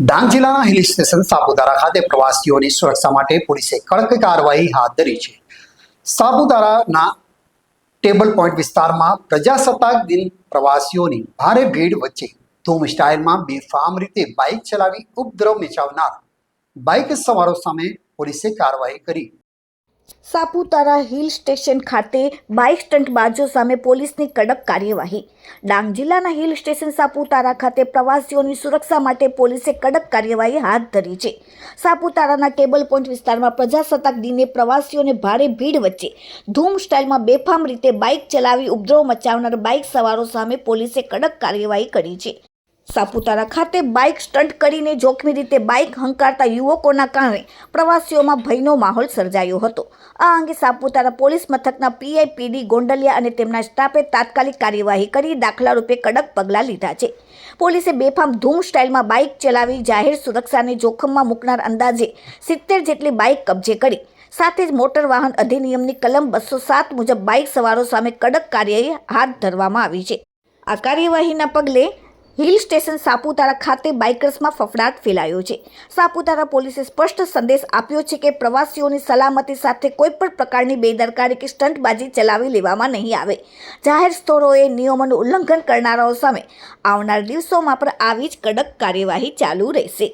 ડાંગ જિલ્લાના hill station Saputara ખાતે પ્રવાસીઓની સુરક્ષા માટે પોલીસે કડક કાર્યવાહી હાથ ધરી છે. સાપુતારાના ટેબલ પોઈન્ટ વિસ્તારમાં પ્રજાસત્તાક દિન પ્રવાસીઓની ભારે ભીડ વચ્ચે ધૂમ સ્ટાઇલમાં બેફામ રીતે બાઇક ચલાવી ઉપદ્રવ મચાવનાર બાઇક સવારો સામે પોલીસે કાર્યવાહી કરી. સાપુતારા હિલ સ્ટેશન ખાતે બાઇક સ્ટંટબાજો સામે પોલીસની કડક કાર્યવાહી. ડાંગ જિલ્લાના હિલ સ્ટેશન સાપુતારા ખાતે પ્રવાસીઓની સુરક્ષા માટે પોલીસે કડક કાર્યવાહી હાથ ધરી છે. સાપુતારાના ટેબલ પોઈન્ટ વિસ્તારમાં પ્રજાસત્તાક દિને પ્રવાસીઓને ભારે ભીડ વચ્ચે ધૂમ સ્ટાઇલમાં બેફામ રીતે બાઇક ચલાવી ઉપદ્રવ મચાવનાર બાઇક સવારો સામે પોલીસે કડક કાર્યવાહી કરી છે. સાપુતારા ખાતે બાઇક સ્ટન્ટ કરીને જોખમી રીતે બાઇક હંકારતા યુવકોના કારણે પ્રવાસીઓમાં ભયનો માહોલ સર્જાયો હતો. આ અંગે સાપુતારા પોલીસ મથકના પીઆઈપીડી ગોંડલિયા અને તેમના સ્ટાફે તાત્કાલિક કાર્યવાહી કરી દાખલા રૂપે કડક પગલાં લીધા છે. પોલીસે બેફામ ધૂમ સ્ટાઇલમાં બાઇક ચલાવી જાહેર સુરક્ષાને જોખમમાં મૂકનાર અંદાજે સિત્તેર જેટલી બાઇક કબજે કરી. સાથે જ મોટર વાહન અધિનિયમની કલમ બસો સાત મુજબ બાઇક સવારો સામે કડક કાર્યવાહી હાથ ધરવામાં આવી છે. આ કાર્યવાહીના પગલે હિલ સ્ટેશન સાપુતારા ખાતે બાઇકર્સમાં ફફડાટ ફેલાયો છે. સાપુતારા પોલીસે સ્પષ્ટ સંદેશ આપ્યો છે કે પ્રવાસીઓની સલામતી સાથે કોઈપણ પ્રકારની બેદરકારી કે સ્ટંટબાજી ચલાવી લેવામાં નહીં આવે. જાહેર સ્થળોએ નિયમોનું ઉલ્લંઘન કરનારાઓ સામે આવનાર દિવસોમાં પણ આવી જ કડક કાર્યવાહી ચાલુ રહેશે.